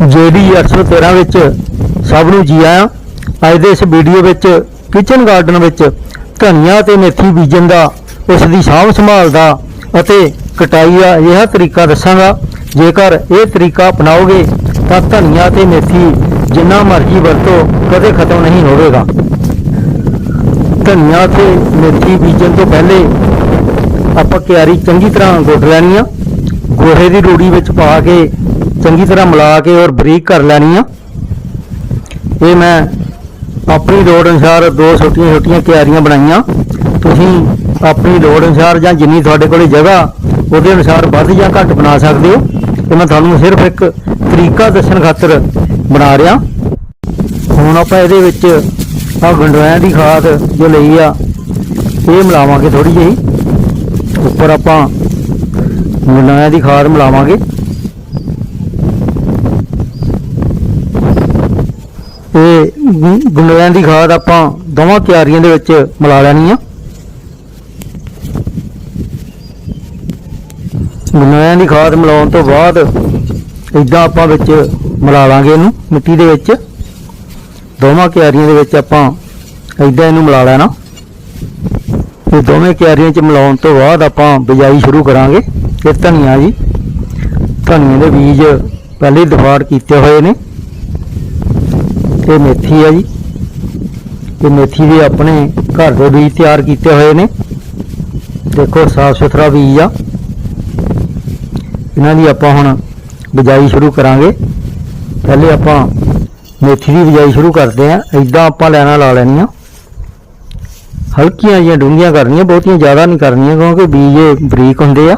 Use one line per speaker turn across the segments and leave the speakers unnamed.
ਜੇਡੀ 813 ਵਿੱਚ ਸਭ ਨੂੰ ਜੀ ਆਇਆਂ। ਅੱਜ ਦੇ ਇਸ ਵੀਡੀਓ ਵਿੱਚ ਕਿਚਨ ਗਾਰਡਨ ਵਿੱਚ ਧਨੀਆ ਤੇ ਮੇਥੀ ਬੀਜਣ ਦਾ, ਉਸ ਦੀ ਸਾਂਭ ਸੰਭਾਲ ਦਾ ਅਤੇ ਕਟਾਈ ਦਾ ਇਹ ਤਰੀਕਾ ਦੱਸਾਂਗਾ। ਜੇਕਰ ਇਹ ਤਰੀਕਾ ਅਪਣਾਓਗੇ, ਤਾਂ ਧਨੀਆ ਤੇ ਮੇਥੀ ਜਿੰਨਾ ਮਰਜ਼ੀ ਵਰਤੋ, ਕਦੇ ਖਤਮ ਨਹੀਂ ਹੋਵੇਗਾ। ਧਨੀਆ ਤੇ ਮੇਥੀ ਬੀਜਣ ਤੋਂ ਪਹਿਲੇ ਆਪਾਂ ਕਿਆਰੀ ਚੰਗੀ ਤਰ੍ਹਾਂ ਗੁੱਡ ਲੈਣੀ ਆ। ਗੋਹੇ ਦੀ ਰੂੜੀ ਵਿੱਚ ਪਾ ਕੇ ਚੰਗੀ ਤਰ੍ਹਾਂ ਮਿਲਾ ਕੇ ਔਰ ਬਰੀਕ ਕਰ ਲੈਣੀ ਆ। ਇਹ ਮੈਂ ਆਪਣੀ ਲੋੜ ਅਨੁਸਾਰ ਦੋ ਛੋਟੀਆਂ ਛੋਟੀਆਂ ਕਿਆਰੀਆਂ ਬਣਾਈਆਂ। ਤੁਸੀਂ ਆਪਣੀ ਲੋੜ ਅਨੁਸਾਰ ਜਾਂ ਜਿੰਨੀ ਤੁਹਾਡੇ ਕੋਲੇ ਜਗ੍ਹਾ, ਉਹਦੇ ਅਨੁਸਾਰ ਵੱਧ ਜਾਂ ਘੱਟ ਬਣਾ ਸਕਦੇ ਹੋ। ਤੇ ਮੈਂ ਤੁਹਾਨੂੰ ਸਿਰਫ ਇੱਕ ਤਰੀਕਾ ਦੱਸਣ ਖਾਤਰ ਬਣਾ ਰਿਹਾ। ਹੁਣ ਆਪਾਂ ਇਹਦੇ ਵਿੱਚ ਆ ਗੰਡੋਇਆਂ ਦੀ ਖਾਦ ਜੋ ਲਈ ਆ, ਇਹ ਮਿਲਾਵਾਂਗੇ ਥੋੜੀ ਜਿਹੀ। ਉੱਪਰ ਆਪਾਂ ਗੰਡੋਇਆਂ ਦੀ ਖਾਦ ਮਿਲਾਵਾਂਗੇ। ਇਹ ਗੁ- ਦੀ ਖਾਦ ਆਪਾਂ ਦੋਵਾਂ ਕਿਆਰੀਆਂ ਦੇ ਵਿੱਚ ਮਿਲਾ ਲੈਣੀ ਆ। ਗੰਡੋਇਆਂ ਦੀ ਖਾਦ ਮਿਲਾਉਣ ਤੋਂ ਬਾਅਦ ਇਦਾਂ ਆਪਾਂ ਵਿੱਚ ਮਿਲਾ ਲਾਂਗੇ ਇਹਨੂੰ ਮਿੱਟੀ ਦੇ ਵਿੱਚ। ਦੋਵਾਂ ਕਿਆਰੀਆਂ ਦੇ ਵਿੱਚ ਆਪਾਂ ਇਦਾਂ ਇਹਨੂੰ ਮਿਲਾ ਲੈਣਾ। ਇਹ ਦੋਵੇਂ ਕਿਆਰੀਆਂ 'ਚ ਮਿਲਾਉਣ ਤੋਂ ਬਾਅਦ ਆਪਾਂ ਬਿਜਾਈ ਸ਼ੁਰੂ ਕਰਾਂਗੇ। ਇਹ ਧਨੀਆ ਜੀ, ਧਨੀਏ ਦੇ ਬੀਜ ਪਹਿਲੇ ਹੀ ਦਫਾੜ ਕੀਤੇ ਹੋਏ ਨੇ। ਇਹ ਮੇਥੀ ਆ ਜੀ। ਇਹ ਮੇਥੀ ਦੇ ਆਪਣੇ ਘਰ ਦੇ ਬੀਜ ਤਿਆਰ ਕੀਤੇ ਹੋਏ ਨੇ। ਦੇਖੋ, ਸਾਫ਼ ਸੁਥਰਾ ਬੀਜ ਆ। ਇਹਨਾਂ ਦੀ ਆਪਾਂ ਹੁਣ ਬਿਜਾਈ ਸ਼ੁਰੂ ਕਰਾਂਗੇ। ਪਹਿਲੇ ਆਪਾਂ ਮੇਥੀ ਦੀ ਬਿਜਾਈ ਸ਼ੁਰੂ ਕਰਦੇ ਆ ਇਦਾਂ ਆਪਾਂ ਲੈਣਾ ਲਾ ਲੈਣੀਆਂ ਹਲਕੀਆਂ ਜਿਹੀਆਂ ਡੂੰਘੀਆਂ ਕਰਨੀਆਂ, ਬਹੁਤੀਆਂ ਜ਼ਿਆਦਾ ਨਹੀਂ ਕਰਨੀਆਂ, ਕਿਉਂਕਿ ਬੀਜ ਬਰੀਕ ਹੁੰਦੇ ਆ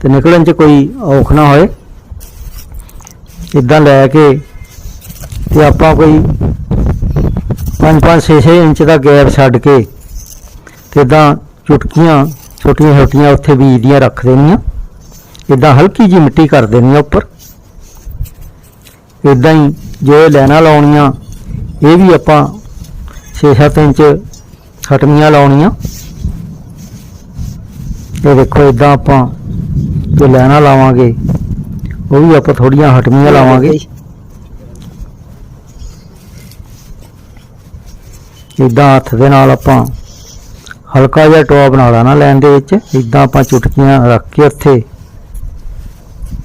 ਤੇ ਨਿਕਲਣ 'ਚ ਕੋਈ ਔਖ ਨਾ ਹੋਏ। ਇਦਾਂ ਲੈ ਕੇ ਤੇ ਆਪਾਂ ਕੋਈ 5-5 6-6 ਇੰਚ ਦਾ ਗੈਪ ਛੱਡ ਕੇ ਤੇ ਇਦਾਂ ਚੁਟਕੀਆਂ, ਛੋਟੀਆਂ ਛੋਟੀਆਂ ਉੱਥੇ ਬੀਜ ਦੀਆਂ ਰੱਖ ਦੇਣੀਆਂ। ਇਦਾਂ ਹਲਕੀ ਜੀ ਮਿੱਟੀ ਕਰ ਦੇਣੀ ਆ ਉੱਪਰ। ਇਦਾਂ ਹੀ ਜੋ ਇਹ ਲੈਣਾ ਲਾਉਣੀਆਂ, ਇਹ ਵੀ ਆਪਾਂ 6-7 ਇੰਚ ਹਟਮੀਆਂ ਲਾਉਣੀਆਂ। ਇਹ ਦੇਖੋ ਇਦਾਂ ਆਪਾਂ ਜੋ ਲੈਣਾ ਲਾਵਾਂਗੇ, ਉਹ ਵੀ ਆਪਾਂ ਥੋੜੀਆਂ ਹਟਮੀਆਂ ਲਾਵਾਂਗੇ। ਇਦਾਂ ਹੱਥ ਦੇ ਨਾਲ ਆਪਾਂ ਹਲਕਾ ਜਿਹਾ ਟੋਆ ਬਣਾ ਲੈਣਾ ਲੈਣ ਦੇ ਵਿੱਚ ਇਦਾਂ ਆਪਾਂ ਚੁਟਕੀਆਂ ਰੱਖ ਕੇ ਉੱਥੇ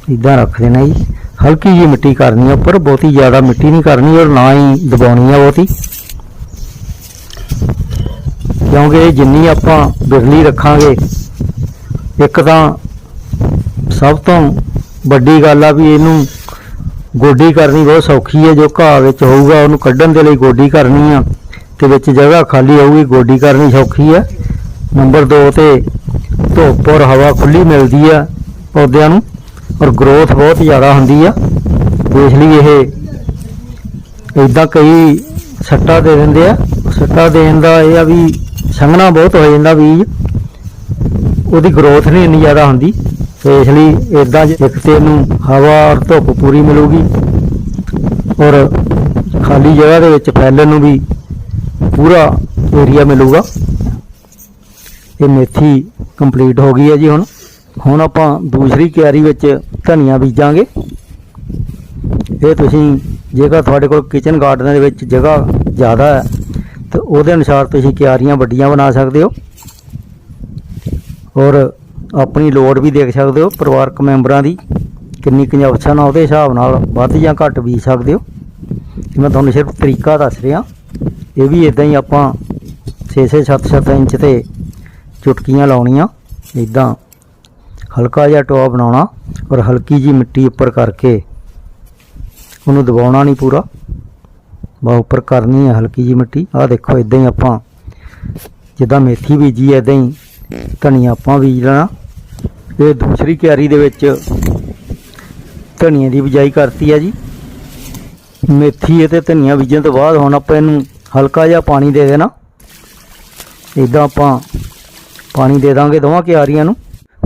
ਇਦਾਂ ਰੱਖ ਦੇਣਾ ਜੀ। ਹਲਕੀ ਜਿਹੀ ਮਿੱਟੀ ਕਰਨੀ ਆ ਉੱਪਰ, ਬਹੁਤੀ ਜ਼ਿਆਦਾ ਮਿੱਟੀ ਨਹੀਂ ਕਰਨੀ ਔਰ ਨਾ ਹੀ ਦਬਾਉਣੀ ਆ ਬਹੁਤੀ। ਕਿਉਂਕਿ ਇਹ ਜਿੰਨੀ ਆਪਾਂ ਬਿਰਲੀ ਰੱਖਾਂਗੇ, ਇੱਕ ਤਾਂ ਸਭ ਤੋਂ ਵੱਡੀ ਗੱਲ ਆ ਵੀ ਇਹਨੂੰ ਗੋਡੀ ਕਰਨੀ ਬਹੁਤ ਸੌਖੀ ਹੈ ਜੋ ਘਾਹ ਵਿੱਚ ਹੋਊਗਾ ਉਹਨੂੰ ਕੱਢਣ ਦੇ ਲਈ ਗੋਡੀ ਕਰਨੀ ਆ। ਤੇ ਵਿੱਚ ਜਗ੍ਹਾ ਖਾਲੀ ਹੋਊਗੀ, ਗੋਡੀ ਕਰਨੀ ਸੌਖੀ ਹੈ। ਨੰਬਰ 2 ਤੇ ਧੁੱਪ ਔਰ ਹਵਾ ਖੁੱਲੀ ਮਿਲਦੀ ਆ ਪੌਦਿਆਂ ਨੂੰ ਔਰ ਗਰੋਥ ਬਹੁਤ ਜ਼ਿਆਦਾ ਹੁੰਦੀ ਆ। ਤੇ ਇਸ ਲਈ ਇਹ ਇਦਾਂ ਕਈ ਸੱਟਾ ਦੇ ਦਿੰਦੇ ਆ। ਸੱਟਾ ਦੇਣ ਦਾ ਇਹ ਆ ਵੀ ਸੰਘਣਾ ਬਹੁਤ ਹੋ ਜਾਂਦਾ ਬੀਜ। ਉਹਦੀ ਗਰੋਥ ਨਹੀਂ ਇੰਨੀ ਜ਼ਿਆਦਾ ਹੁੰਦੀ। ਤੇ ਇਸ ਲਈ ਇਦਾਂ ਇੱਕ ਤੇ ਇਹਨੂੰ ਹਵਾ ਔਰ ਧੁੱਪ ਪੂਰੀ ਮਿਲੂਗੀ ਔਰ ਖਾਲੀ ਜਗ੍ਹਾ ਦੇ ਵਿੱਚ ਫੈਲਣ ਨੂੰ ਵੀ ਪੂਰਾ ਏਰੀਆ ਮਿਲੂਗਾ। ਇਹ ਮੇਥੀ ਕੰਪਲੀਟ ਹੋ ਗਈ ਹੈ ਜੀ ਹੁਣ। ਹੁਣ ਆਪਾਂ ਦੂਸਰੀ ਕਿਆਰੀ ਵਿੱਚ ਧਨੀਆ ਬੀਜਾਂਗੇ। ਇਹ ਤੁਸੀਂ ਜੇਕਰ ਤੁਹਾਡੇ ਕੋਲ ਕਿਚਨ ਗਾਰਡਨ ਦੇ ਵਿੱਚ ਜਗ੍ਹਾ ਜ਼ਿਆਦਾ ਹੈ, ਤੇ ਉਹਦੇ ਅਨੁਸਾਰ ਤੁਸੀਂ ਕਿਆਰੀਆਂ ਵੱਡੀਆਂ ਬਣਾ ਸਕਦੇ ਹੋ। ਔਰ ਆਪਣੀ ਲੋੜ ਵੀ ਦੇਖ ਸਕਦੇ ਹੋ, ਪਰਿਵਾਰਕ ਮੈਂਬਰਾਂ ਦੀ ਕਿੰਨੀ ਕੰਜਪਸ਼ਨ ਆ ਉਹਦੇ ਹਿਸਾਬ ਨਾਲ ਵੱਧ ਜਾਂ ਘੱਟ ਬੀਜ ਸਕਦੇ ਹੋ। ਮੈਂ ਤੁਹਾਨੂੰ ਸਿਰਫ ਤਰੀਕਾ ਦੱਸ ਰਿਹਾ। ਇਹ ਵੀ ਇਦਾਂ ਹੀ ਆਪਾਂ 6-6 7-7 ਇੰਚ ਤੇ ਚੁਟਕੀਆਂ ਲਾਉਣੀਆਂ। ਇਦਾਂ ਹਲਕਾ ਜਿਹਾ ਟੋਆ ਬਣਾਉਣਾ ਔਰ ਹਲਕੀ ਜੀ ਮਿੱਟੀ ਉੱਪਰ ਕਰਕੇ ਉਹਨੂੰ ਦਬਾਉਣਾ ਨਹੀਂ ਪੂਰਾ। ਬਾ ਉੱਪਰ ਕਰਨੀ ਹੈ ਹਲਕੀ ਜੀ ਮਿੱਟੀ। ਆਹ ਦੇਖੋ ਇਦਾਂ ਹੀ ਆਪਾਂ ਜਿੱਦਾਂ ਮੇਥੀ ਬੀਜੀ ਐ ਇਦਾਂ ਹੀ ਧਨੀਆ ਆਪਾਂ ਬੀਜ ਲੈਣਾ। ਇਹ ਦੂਸਰੀ ਕਿਆਰੀ ਦੇ ਵਿੱਚ ਧਨੀਆ ਦੀ ਬਿਜਾਈ ਕਰਤੀ ਆ ਜੀ। ਮੇਥੀ ਅਤੇ ਧਨੀਆ ਬੀਜਣ ਤੋਂ ਬਾਅਦ ਹੁਣ ਆਪਾਂ ਇਹਨੂੰ ਹਲਕਾ ਜਿਹਾ ਪਾਣੀ ਦੇ ਦੇਣਾ। ਇਦਾਂ ਆਪਾਂ ਪਾਣੀ ਦੇ ਦਾਂਗੇ ਦੋਵਾਂ ਕਿਆਰੀਆਂ ਨੂੰ।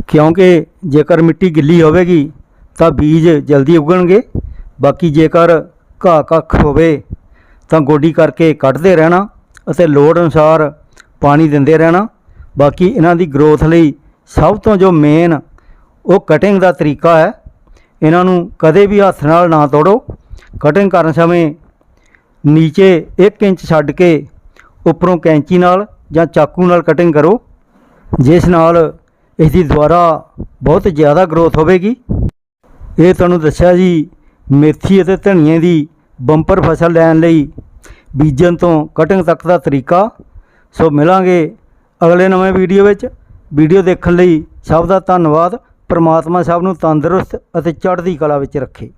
ਕਿਉਂਕਿ ਜੇਕਰ ਮਿੱਟੀ ਗਿੱਲੀ ਹੋਵੇਗੀ, ਤਾਂ ਬੀਜ ਜਲਦੀ ਉੱਗਣਗੇ। ਬਾਕੀ ਜੇਕਰ ਘਾਹ ਕੱਖ ਹੋਵੇ, ਤਾਂ ਗੋਡੀ ਕਰਕੇ ਕੱਢਦੇ ਰਹਿਣਾ ਅਤੇ ਲੋੜ ਅਨੁਸਾਰ ਪਾਣੀ ਦਿੰਦੇ ਰਹਿਣਾ। ਬਾਕੀ ਇਹਨਾਂ ਦੀ ਗਰੋਥ ਲਈ ਸਭ ਤੋਂ ਜੋ ਮੇਨ ਉਹ ਕਟਿੰਗ ਦਾ ਤਰੀਕਾ ਹੈ। ਇਹਨਾਂ ਨੂੰ ਕਦੇ ਵੀ ਹੱਥ ਨਾਲ ਨਾ ਤੋੜੋ। ਕਟਿੰਗ ਕਰਨ ਸਮੇਂ ਨੀਚੇ 1 ਇੰਚ ਛੱਡ ਕੇ ਉੱਪਰੋਂ ਕੈਂਚੀ ਨਾਲ ਜਾਂ ਚਾਕੂ ਨਾਲ ਕਟਿੰਗ ਕਰੋ, ਜਿਸ ਨਾਲ ਇਸ ਦੀ ਦੁਬਾਰਾ ਬਹੁਤ ਜ਼ਿਆਦਾ ਗਰੋਥ ਹੋਵੇਗੀ। ਇਹ ਤੁਹਾਨੂੰ ਦੱਸਿਆ ਜੀ, ਮੇਥੀ ਅਤੇ ਧਨੀਏ ਦੀ ਬੰਪਰ ਫਸਲ ਲੈਣ ਲਈ ਬੀਜਣ ਤੋਂ ਕਟਿੰਗ ਤੱਕ ਦਾ ਤਰੀਕਾ। ਸੋ ਮਿਲਾਂਗੇ ਅਗਲੇ ਨਵੇਂ ਵੀਡੀਓ ਵਿੱਚ। ਵੀਡੀਓ ਦੇਖਣ ਲਈ ਸਭ ਦਾ ਧੰਨਵਾਦ। ਪ੍ਰਮਾਤਮਾ ਸਭ ਨੂੰ ਤੰਦਰੁਸਤ ਅਤੇ ਚੜ੍ਹਦੀ ਕਲਾ ਵਿੱਚ ਰੱਖੇ।